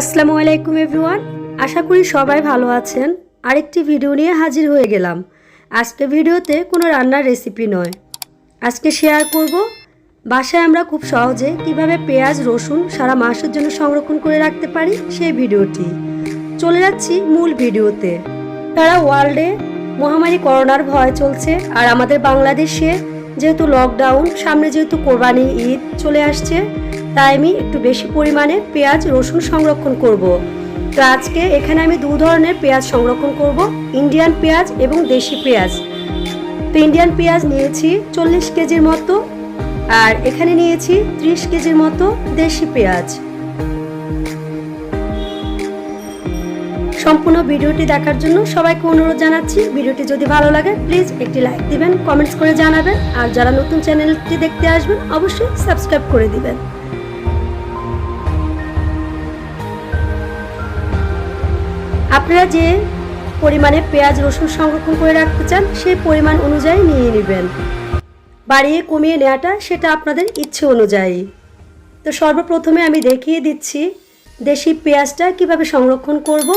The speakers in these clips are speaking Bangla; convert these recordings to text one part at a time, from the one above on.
আসসালামু আলাইকুম এভরিওয়ান, আশা করি সবাই ভালো আছেন। আরেকটি ভিডিও নিয়ে হাজির হয়ে গেলাম। আজকে ভিডিওতে কোনো রান্নার রেসিপি নয়। আজকে শেয়ার করব, বাসায় আমরা খুব সহজে কীভাবে পেঁয়াজ, রসুন সারা মাসের জন্য সংরক্ষণ করে রাখতে পারি সেই ভিডিওটি। চলে যাচ্ছি মূল ভিডিওতে। তারা ওয়ার্ল্ডে মহামারী করোনার ভয় চলছে আর আমাদের বাংলাদেশে যেহেতু লকডাউন সামনে যেহেতু কোরবানি ঈদ চলে আসছে তাই আমি একটু বেশি পরিমাণে পেঁয়াজ রসুন সংরক্ষণ করব। তো আজকে এখানে আমি দু ধরনের পেঁয়াজ সংরক্ষণ করব ইন্ডিয়ান পেঁয়াজ এবং দেশি পেঁয়াজ। তো ইন্ডিয়ান পেঁয়াজ নিয়েছি চল্লিশ কেজির মতো, আর এখানে নিয়েছি ত্রিশ কেজির মতো দেশি পেঁয়াজ। সম্পূর্ণ ভিডিওটি দেখার জন্য সবাইকে অনুরোধ জানাচ্ছি, ভিডিওটি যদি ভালো লাগে প্লিজ একটি লাইক দিবেন কমেন্টস করে জানাবেন, আর যারা নতুন চ্যানেলটি দেখতে আসবেন, অবশ্যই সাবস্ক্রাইব করে দিবেন। আপনারা যে পরিমাণে পেঁয়াজ, রসুন সংরক্ষণ করে রাখতে চান, সেই পরিমাণ অনুযায়ী নিয়ে নেবেন। বাড়িয়ে কমিয়ে নেওয়াটা সেটা আপনাদের ইচ্ছে অনুযায়ী। তো সর্বপ্রথমে আমি দেখিয়ে দিচ্ছি দেশি পেঁয়াজটা কীভাবে সংরক্ষণ করব।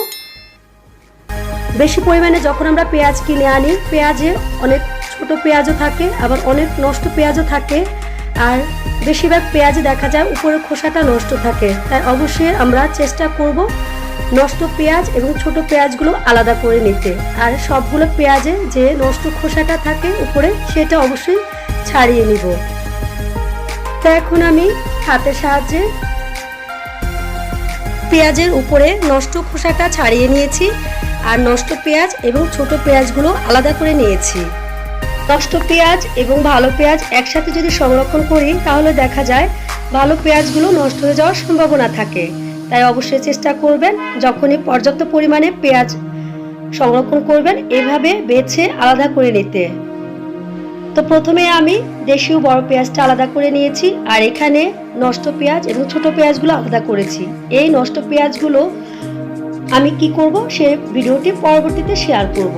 বেশি পরিমাণে যখন আমরা পেঁয়াজ কিনে আনি, পেঁয়াজে অনেক ছোট পেঁয়াজও থাকে, আবার অনেক নষ্ট পেঁয়াজও থাকে, আর বেশিরভাগ পেঁয়াজে দেখা যায় উপরের খোসাটা নষ্ট থাকে। তাই অবশ্যই আমরা চেষ্টা করব নষ্ট পেঁয়াজ এবং ছোট পেঁয়াজগুলো আলাদা করে নিতে। আর সবগুলো পেঁয়াজে যে নষ্ট খোসাটা থাকে উপরে, সেটা অবশ্যই ছাড়িয়ে নিব। তো এখন আমি হাতের সাহায্যে পেঁয়াজের উপরে নষ্ট খোসাটা ছাড়িয়ে নিয়েছি। আর নষ্ট পেঁয়াজ এবং ছোট পেঁয়াজগুলো আলাদা করে নিয়েছি। নষ্ট পেঁয়াজ এবং ভালো পেঁয়াজ একসাথে যদি সংরক্ষণ করি, তাহলে দেখা যায় ভালো পেঁয়াজগুলো নষ্ট হয়ে যাওয়ার সম্ভাবনা থাকে। তাই অবশ্যই চেষ্টা করবেন যখনই পর্যাপ্ত পরিমাণে পেঁয়াজ সংরক্ষণ করবেন, এভাবে বেছে আলাদা করে নিতে। তো প্রথমে আমি দেশীয় বড় পেঁয়াজটা আলাদা করে নিয়েছি আর এখানে নষ্ট পেঁয়াজ এবং ছোট পেঁয়াজগুলো আলাদা করেছি। এই নষ্ট পেঁয়াজগুলো আমি কি করব, সে ভিডিওটি পরবর্তীতে শেয়ার করব।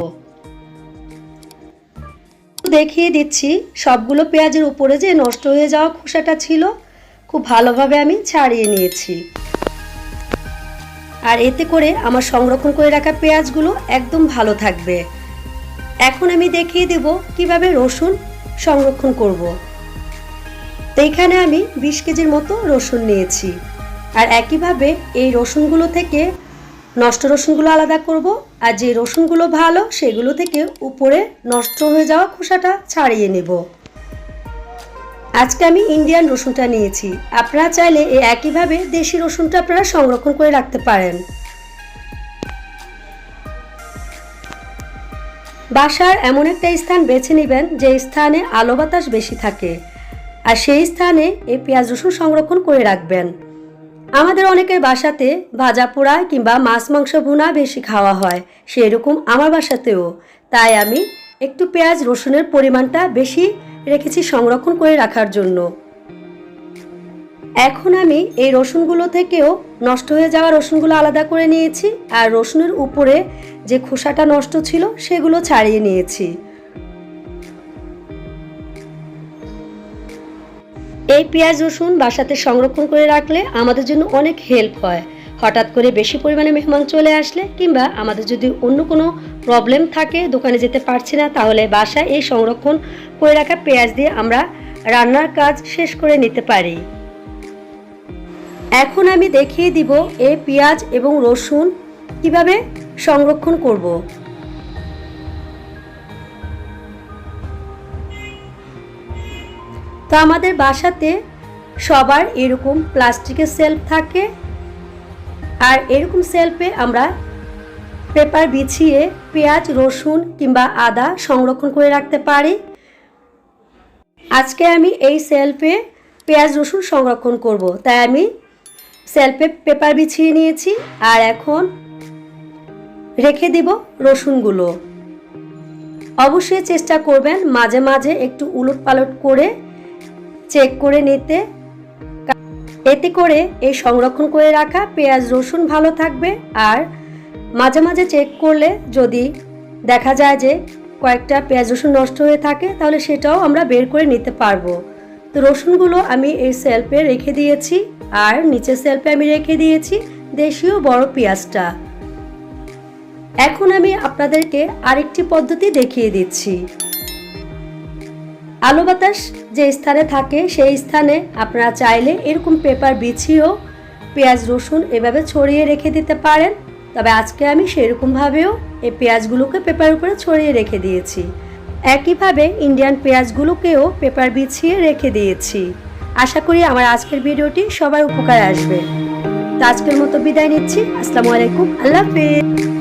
দেখিয়ে দিচ্ছি, সবগুলো পেঁয়াজের উপরে যে নষ্ট হয়ে যাওয়া খোসাটা ছিল, খুব ভালোভাবে আমি ছাড়িয়ে নিয়েছি। আর এতে করে আমার সংরক্ষণ করে রাখা পেঁয়াজগুলো একদম ভালো থাকবে। এখন আমি দেখিয়ে দেব কীভাবে রসুন সংরক্ষণ করব। তো এখানে আমি বিশ কেজির মতো রসুন নিয়েছি। আর একইভাবে এই রসুনগুলো থেকে নষ্ট রসুনগুলো আলাদা করব। আর যে রসুনগুলো ভালো, সেগুলো থেকে উপরে নষ্ট হয়ে যাওয়া খোসাটা ছাড়িয়ে নেব। আজকে আমি ইন্ডিয়ান রসুনটা নিয়েছি। আপনারা চাইলে এই একইভাবে দেশি রসুনটা আপনারা সংরক্ষণ করে রাখতে পারেন। বাসার এমন একটা স্থান বেছে নেবেন যে স্থানে আলো বাতাস বেশি থাকে। আর সেই স্থানে এই পেঁয়াজ রসুন সংরক্ষণ করে রাখবেন। আমাদের অনেকের বাসাতে ভাজা পোড়া কিংবা মাছ মাংস ভুনা বেশি খাওয়া হয়, সেরকম আমার বাসাতেও। তাই আমি একটু পেঁয়াজ রসুনের পরিমাণটা বেশি রেখেছি সংরক্ষণ করে রাখার জন্য। এখন আমি এই রসুনগুলো থেকেও নষ্ট হয়ে যাওয়া রসুনগুলো আলাদা করে নিয়েছি আর রসুনের উপরে যে খোসাটা নষ্ট ছিল সেগুলো ছাড়িয়ে নিয়েছি। এই পেঁয়াজ রসুন বাসাতে সংরক্ষণ করে রাখলে আমাদের জন্য অনেক হেল্প হয়। হঠাৎ করে বেশি পরিমাণে মেহমান চলে আসলে কিংবা আমাদের যদি অন্য কোনো প্রবলেম থাকে, দোকানে যেতে পারছি না, তাহলে বাসায় এই সংরক্ষণ করে রাখা পেঁয়াজ দিয়ে আমরা রান্নার কাজ শেষ করে নিতে পারি। এখন আমি দেখিয়ে দিব এই পেঁয়াজ এবং রসুন কীভাবে সংরক্ষণ করব। তো আমাদের বাসাতে সবার এরকম প্লাস্টিকের সেলফ থাকে। আর এরকম সেলফে আমরা পেপার বিছিয়ে পেঁয়াজ, রসুন কিংবা আদা সংরক্ষণ করে রাখতে পারি। আজকে আমি এই সেলফে পেঁয়াজ, রসুন সংরক্ষণ করব। তাই আমি সেলফে পেপার বিছিয়ে নিয়েছি আর এখন রেখে দিব রসুনগুলো। অবশ্যই চেষ্টা করবেন মাঝে মাঝে একটু উলট পালট করে চেক করে নিতে। এতে করে এই সংরক্ষণ করে রাখা পেঁয়াজ, রসুন ভালো থাকবে। আর মাঝে মাঝে চেক করলে যদি দেখা যায় যে কয়েকটা পেঁয়াজ, রসুন নষ্ট হয়ে থাকে, তাহলে সেটাও আমরা বের করে নিতে পারব। তো রসুনগুলো আমি এই সেলফে রেখে দিয়েছি, আর নিচের সেলফে আমি রেখে দিয়েছি দেশীয় বড় পেঁয়াজটা। এখন আমি আপনাদেরকে আরেকটি পদ্ধতি দেখিয়ে দিচ্ছি। আলো বাতাস যে স্থানে থাকে, সেই স্থানে আপনারা চাইলে এরকম পেপার বিছিয়েও পেঁয়াজ, রসুন এভাবে ছড়িয়ে রেখে দিতে পারেন। তবে আজকে আমি সেরকমভাবেও এই পেঁয়াজগুলোকে পেপার উপরে ছড়িয়ে রেখে দিয়েছি। একইভাবে ইন্ডিয়ান পেঁয়াজগুলোকেও পেপার বিছিয়ে রেখে দিয়েছি। আশা করি আমার আজকের ভিডিওটি সবার উপকারে আসবে। তো আজকের মতো বিদায় নিচ্ছি। আসসালামু আলাইকুম। আল্লাহ হাফেজ।